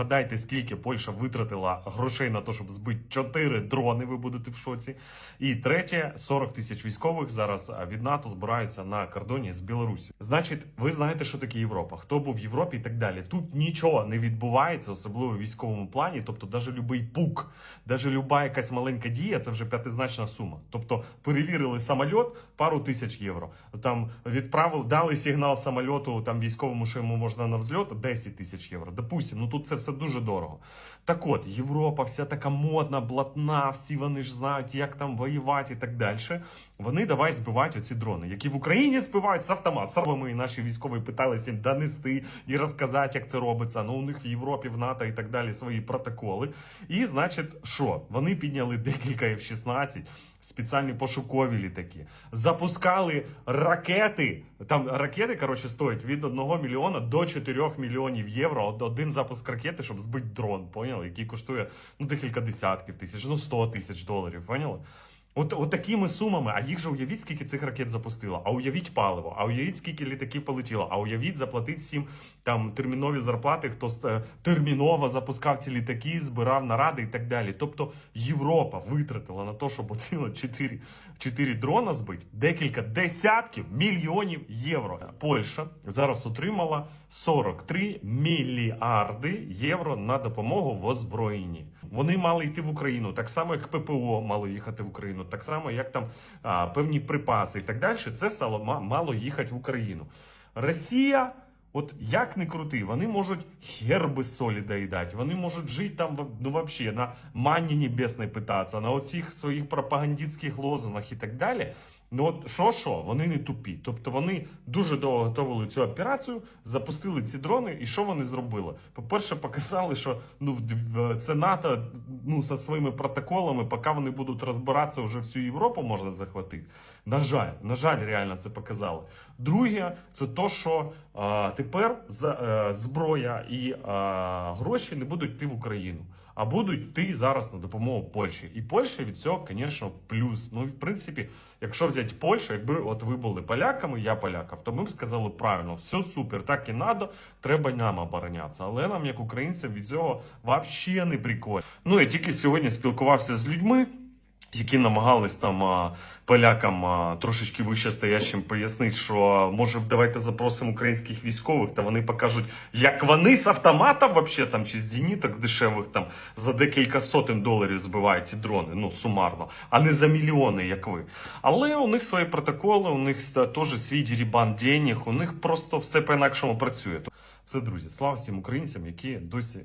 Вгадайте, скільки Польща витратила грошей на те, щоб збити 4 дрони. Ви будете в шоці. І третє, 40 тисяч військових зараз від НАТО збираються на кордоні з Білорусі. Значить, ви знаєте, що таке Європа, хто був в Європі і так далі. Тут нічого не відбувається, особливо в військовому плані. Тобто, навіть любий пук, навіть люба якась маленька дія, це вже п'ятизначна сума. Тобто, перевірили самоліт, пару тисяч євро. Там відправили, дали сигнал самольоту там військовому, що йому можна на взльот, 10 тисяч євро. Допустим, ну тут це все дуже дорого. Так от, Європа, вся така модна, блатна, всі вони ж знають, як там воювати і так далі. Вони давай збивають оці дрони, які в Україні збивають з автомат. Саме наші військові питалися їм донести і розказати, як це робиться. Ну, у них в Європі, в НАТО і так далі свої протоколи. І, значить, що? Вони підняли декілька F-16, спеціальні пошукові літаки, запускали ракети. Там ракети, коротше, стоять від 1 мільйона до 4 мільйонів євро. Один запуск ракети, щоб збити дрон, поняли? Який коштує ну, декілька десятків тисяч, ну 100 тисяч доларів, поняли? От, от такими сумами, а їх же уявіть, скільки цих ракет запустило, а уявіть паливо, а уявіть, скільки літаків полетіло, а уявіть, заплатить всім там термінові зарплати, хто е, терміново запускав ці літаки, збирав наради і так далі. Тобто Європа витратила на те, щоб оціло 4, 4 дрона збити, декілька десятків мільйонів євро. Польща зараз отримала 43 мільярди євро на допомогу в озброєнні. Вони мали йти в Україну, так само як ППО мало їхати в Україну, так само як там а, певні припаси і так далі. Це все мало їхати в Україну. Росія. От як не крути, вони можуть хер без солі доїдати, вони можуть жити там ну, вообще, на мані небесної питатися, на оцих своїх пропагандистських лозунгах і так далі. Ну от що що, вони не тупі. Тобто вони дуже довго готували цю операцію, запустили ці дрони, і що вони зробили? По-перше, показали, що ну це НАТО ну зі своїми протоколами, поки вони будуть розбиратися, вже всю Європу можна захватити. На жаль, на жаль, реально це показали. Друге, це то, що а, тепер за, е, зброя і а, гроші не будуть йти в Україну, а будуть йти зараз на допомогу Польщі. І Польща від цього, звісно, плюс. Ну і в принципі, якщо взяти Польщу, якби от ви були поляками, я полякам, то ми б сказали правильно, все супер, так і надо, треба нам оборонятися. Але нам, як українцям, від цього взагалі не прикольно. Ну я тільки сьогодні спілкувався з людьми які намагались там полякам трошечки вище стоящим пояснити, що може давайте запросимо українських військових, та вони покажуть, як вони з автоматом вообще там чи з зеніток дешевих там за декілька сотень доларів збивають ті дрони, ну сумарно, а не за мільйони, як ви. Але у них свої протоколи, у них теж свій дірібан денег, у них просто все по-інакшому працює. Все, друзі, слава всім українцям, які досі